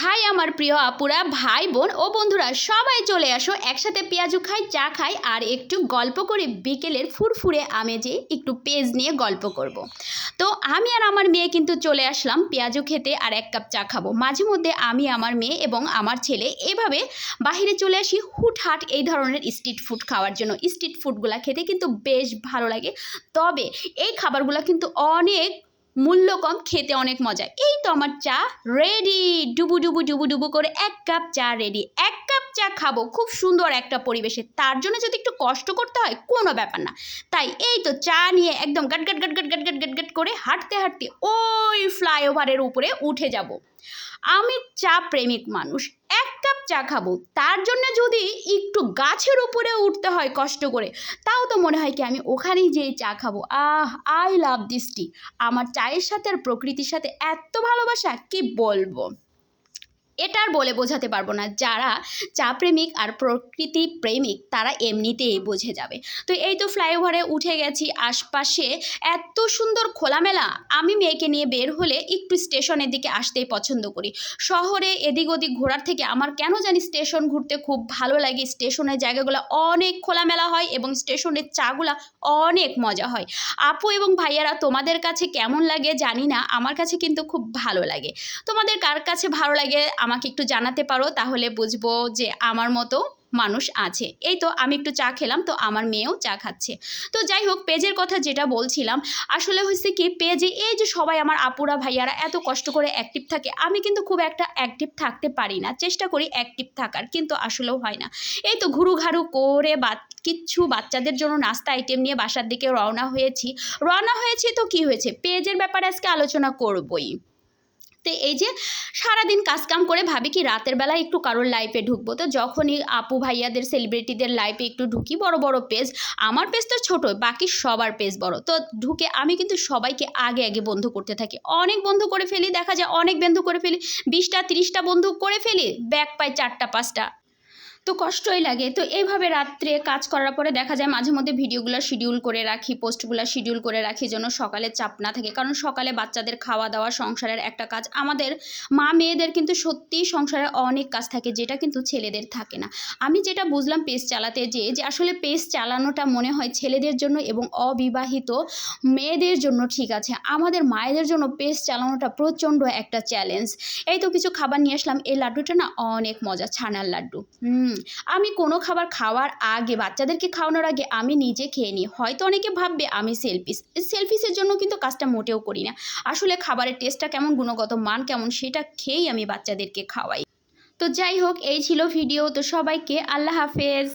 High আমার প্রিয় আপুরা, ভাই, বোন ও বন্ধুরা, সবাই চলে আসো। একসাথে পেঁয়াজু খাই, চা খাই, আর একটু গল্প করে। বিকেলের ফুরফুরে আমেজে একটু পেজ নিয়ে গল্প করব। তো আমি আর আমার মেয়ে কিন্তু চলে আসলাম পেঁয়াজু খেতে আর এক কাপ চা খাব। মাঝে মধ্যে আমি, আমার মেয়ে এবং আমার ছেলে এভাবে বাহিরে চলে আসি হুটহাট এই ধরনের স্ট্রিট ফুড খাওয়ার জন্য। স্ট্রিট ফুডগুলো খেতে কিন্তু বেশ ভালো লাগে। তবে এই খাবারগুলো কিন্তু অনেক মূল্য কম, খেতে অনেক মজা। এই তো আমার চা রেডি ডুবু ডুবু ডুবু ডুবু করে এক কাপ চা রেডি এক কাপ চা খাব, খুব সুন্দর একটা পরিবেশে। তার জন্য যদি একটু কষ্ট করতে হয়, কোনো ব্যাপার না। তাই এই তো চা নিয়ে একদম গাট গাট গাট গাট গাট গাট গাট গাট করে হাঁটতে হাঁটতে ওই ফ্লাইওভারের উপরে উঠে যাব। আমি চা প্রেমিক মানুষ। চা খাব। তার জন্য যদি একটু গাছের উপরে উঠতে হয় কষ্ট করে, তাও তো মনে হয় কি আমি ওখানেই যেয়ে চা খাব। আহ আই লাভ দিস টি আমার চায়ের সাথে আর প্রকৃতির সাথে এত ভালোবাসা, কি বলব? এটা আর বলে বোঝাতে পারব না। যারা চা প্রেমিক আর প্রকৃতি প্রেমিক, তারা এমনিতেই বুঝে যাবে। তো এই তো ফ্লাইওভারে উঠে গেছি, আশপাশে এত সুন্দর খোলামেলা। আমি মেয়েকে নিয়ে বের হলে একটু স্টেশনের দিকে আসতেই পছন্দ করি। শহরে এদিক ওদিক ঘোরার থেকে আমার কেন জানি স্টেশন ঘুরতে খুব ভালো লাগে। স্টেশনের জায়গাগুলো অনেক খোলামেলা হয় এবং স্টেশনের চাগুলা অনেক মজা হয়। আপু এবং ভাইয়ারা তোমাদের কাছে কেমন লাগে জানি না, আমার কাছে কিন্তু খুব ভালো লাগে। তোমাদের কার কাছে ভালো লাগে? আমাকে একটু জানাতে পারো, তাহলে বুঝব যে আমার মতো মানুষ আছে। এই তো আমি একটু চা খেলাম, তো আমার মেয়েও চা খাচ্ছে। তো যাই হোক, পেজের কথা যেটা বলছিলাম, আসলে হচ্ছে কি, পেজে এই যে সবাই আমার আপুরা ভাইয়ারা এত কষ্ট করে অ্যাক্টিভ থাকে, আমি কিন্তু খুব একটা অ্যাক্টিভ থাকতে পারি না। চেষ্টা করি অ্যাক্টিভ থাকার, কিন্তু আসলেও হয় না। এই তো ঘুরু ঘাড়ু করে বা, কিচ্ছু বাচ্চাদের জন্য নাস্তা আইটেম নিয়ে বাসার দিকে রওনা হয়েছি। রওনা হয়েছে তো কি হয়েছে? পেজের ব্যাপারে আজকে আলোচনা করবই। তো এই যে সারাদিন কাজকাম করে ভাবি কি রাতের বেলা একটু কারোর লাইফে ঢুকবো। তো যখনই আপু ভাইয়াদের সেলিব্রিটিদের লাইফে একটু ঢুকি, বড় বড় পেজ আমার পেজ তো ছোট বাকি সবার পেজ বড়। তো ঢুকে আমি কিন্তু সবাইকে আগে আগে বন্ধু করতে থাকি। অনেক বন্ধু করে ফেলি, দেখা যায় অনেক বন্ধু করে ফেলি, বিশটা, তিরিশটা বন্ধু করে ফেলি ব্যাক পাই চারটা, পাঁচটা। তো কষ্টই লাগে। তো এইভাবে রাত্রে কাজ করার পরে দেখা যায় মাঝে মধ্যে ভিডিওগুলো শিডিউল করে রাখি পোস্টগুলো শিডিউল করে রাখি যেন সকালে চাপ না থাকে। কারণ সকালে বাচ্চাদের খাওয়া দাওয়া, সংসারের একটা কাজ, আমাদের মা মেয়েদের কিন্তু সত্যিই সংসারে অনেক কাজ থাকে যেটা কিন্তু ছেলেদের থাকে না। আমি যেটা বুঝলাম পেজ চালাতে যে যে আসলে পেজ চালানোটা মনে হয় ছেলেদের জন্য এবং অবিবাহিত মেয়েদের জন্য ঠিক আছে। আমাদের মায়েদের জন্য পেজ চালানোটা প্রচণ্ড একটা চ্যালেঞ্জ এই তো কিছু খাবার নিয়ে আসলাম, এই লাড্ডুটা না অনেক মজা, ছানার লাড্ডু। হুম। আমি কোনো খাবার খাওয়ার আগে, বাচ্চাদেরকে খাওয়ানোর আগে আমি নিজে খেয়ে নিই। হয়তো অনেকে ভাববে আমি সেলফিস সেলফিসের জন্য কিন্তু কাজটা মোটেও করি না। আসলে খাবারের টেস্টটা কেমন, গুণগত মান কেমন, সেটা খেয়েই আমি বাচ্চাদেরকে খাওয়াই। তো যাই হোক, এই ছিল ভিডিও তো সবাইকে আল্লাহ হাফেজ।